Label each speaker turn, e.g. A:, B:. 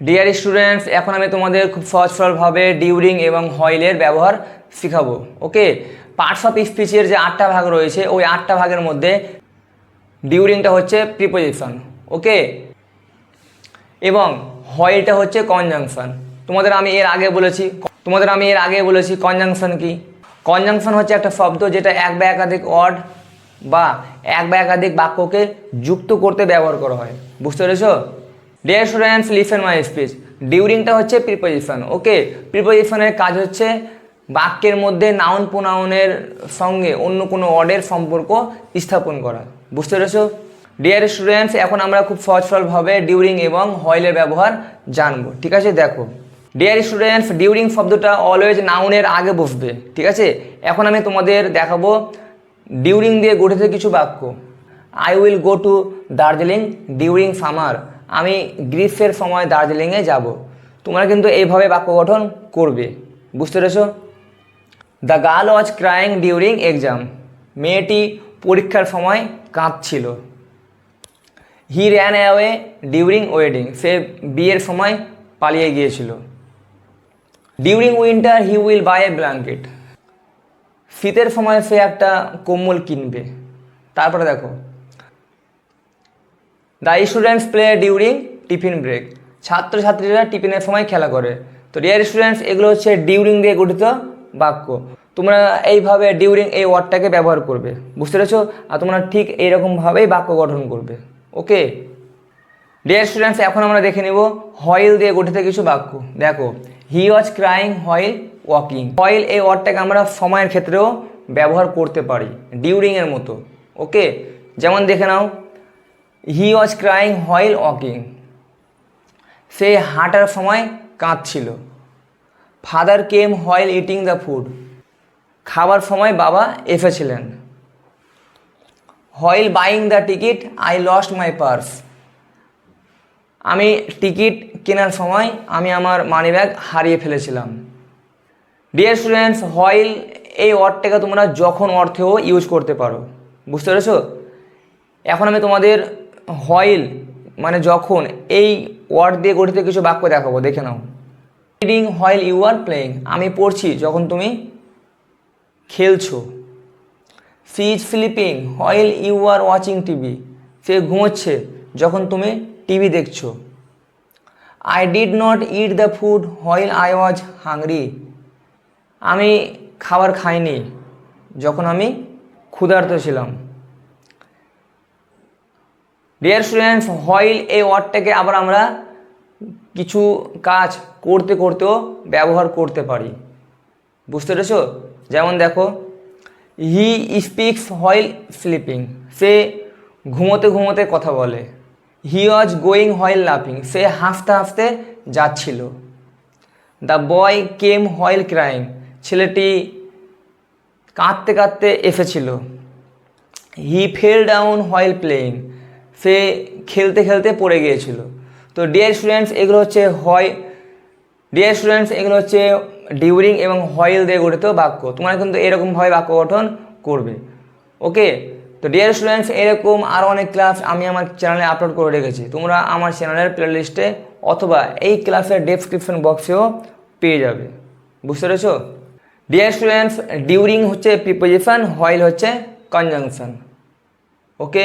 A: Dear students এখন আমি তোমাদের খুব সহজ সরলভাবে ডিউরিং এবং হয়েলের ব্যবহার শেখাবো ওকে পার্টস অফ স্পিচের যে আটটা ভাগ রয়েছে, ওই আটটা ভাগের মধ্যে ডিউরিংটা হচ্ছে প্রিপোজিশন ওকে এবং হয়েলটা হচ্ছে কনজাংশন তোমাদের আমি এর আগে বলেছি, তোমাদের আমি এর আগে বলেছি কনজাংশন কি? কনজাংশন হচ্ছে একটা শব্দ যেটা এক বা একাধিক ওয়ার্ড বা এক বা একাধিক বাক্যকে যুক্ত করতে ব্যবহার করা হয়, বুঝতে পেরেছ? Dear students listen my speech ডিউরিংটা হচ্ছে প্রিপোজিশন ওকে প্রিপোজিশনের কাজ হচ্ছে বাক্যের মধ্যে নাউন প্রোনাউনের সঙ্গে অন্য কোনো ওয়ার্ডের সম্পর্ক স্থাপন করা। বুঝতে পেরেছ? ডিয়ার স্টুডেন্টস এখন আমরা খুব সহজ সরলভাবে ডিউরিং এবং হয়েলের ব্যবহার জানব, ঠিক আছে? দেখো। ডিয়ার স্টুডেন্টস ডিউরিং শব্দটা অলওয়েজ নাউনের আগে বসবে, ঠিক আছে? এখন আমি তোমাদের দেখাবো ডিউরিং দিয়ে গঠিত কিছু বাক্য। I will go to Darjeeling during summer আমি গ্রীষ্মের সময় দার্জিলিংয়ে যাব। তোমরা কিন্তু এইভাবে বাক্য গঠন করবে। বুঝতে পেরেছ? The girl was crying during exam মেয়েটি পরীক্ষার সময় কাঁদছিল। He ran away during wedding সে বিয়ের সময় পালিয়ে গিয়েছিল। During winter he will buy a blanket শীতের সময় সে একটা কম্বল কিনবে। তারপরে দেখো the students play during tiffin break ছাত্রছাত্রীরা টিফিনের সময় খেলা করে। তো ডিয়ার স্টুডেন্টস এগুলো হচ্ছে ডিউরিং দিয়ে গঠিত বাক্য। তোমরা এইভাবে ডিউরিং এই ওয়ার্ডটাকে ব্যবহার করবে। বুঝতে পেরেছ? আর তোমরা ঠিক এইরকমভাবেই বাক্য গঠন করবে। ওকে? ডিয়ার স্টুডেন্টস এখন আমরা দেখে নিব হয়েল দিয়ে গঠিত কিছু বাক্য। দেখো he was crying while walking while এই ওয়ার্ডটাকে আমরা সময়ের ক্ষেত্রেও ব্যবহার করতে পারি ডিউরিংয়ের মতো। ওকে? যেমন দেখে নাও he was crying while walking সে হাঁটার সময় কাঁদছিল। Father came while eating the food খাবার সময় বাবা এসেছিলেন। While buying the ticket I lost my purse আমি টিকিট কেনার সময় আমি আমার মানি ব্যাগ হারিয়ে ফেলেছিলাম। ডিয়ার স্টুডেন্টস হয়েল এই ওয়ার্ডটাকে তোমরা যখন অর্থেও ইউজ করতে পারো, বুঝতে পেরেছ? এখন আমি তোমাদের হয়েল মানে যখন, এই ওয়ার্ড দিয়ে গঠিত কিছু বাক্য দেখাবো, দেখে নাও। Reading while you are playing আমি পড়ছি যখন তুমি খেলছো। She is sleeping while you are watching TV সে ঘুমোচ্ছে যখন তুমি টিভি দেখছ। I did not eat the food while I was hungry আমি খাবার খাইনি যখন আমি ক্ষুধার্ত ছিলাম। ডিয়ার স্টুডেন্টস হয়েল এই ওয়ার্ডটাকে আবার আমরা কিছু কাজ করতে করতেও ব্যবহার করতে পারি। বুঝতে পেরেছ? যেমন দেখো হি স্পিক্স হয়েল স্লিপিং সে ঘুমোতে ঘুমোতে কথা বলে। হি ওয়াজ গোয়িং হয়েল লাফিং সে হাসতে হাসতে যাচ্ছিল। The boy came while crying ছেলেটি কাঁদতে কাঁদতে এসেছিল। He fell down while playing সে খেলতে খেলতে পড়ে গিয়েছিল। তো ডিয়ার স্টুডেন্টস এগুলো হচ্ছে হয় ডিয়ার স্টুডেন্টস এগুলো হচ্ছে ডিউরিং এবং হয়েল দিয়ে গঠিত বাক্য। তোমরা কিন্তু এরকমভাবে বাক্য গঠন করবে। ওকে তো ডিয়ার স্টুডেন্টস এরকম আরও অনেক ক্লাস আমি আমার চ্যানেলে আপলোড করে রেখেছি। তোমরা আমার চ্যানেলের প্লেলিস্টে অথবা এই ক্লাসের ডেসক্রিপশন বক্সেও পেয়ে যাবে। বুঝতে পেরেছ? ডিয়ার স্টুডেন্টস ডিউরিং হচ্ছে প্রিপোজিশন হয়েল হচ্ছে কনজাংশন ওকে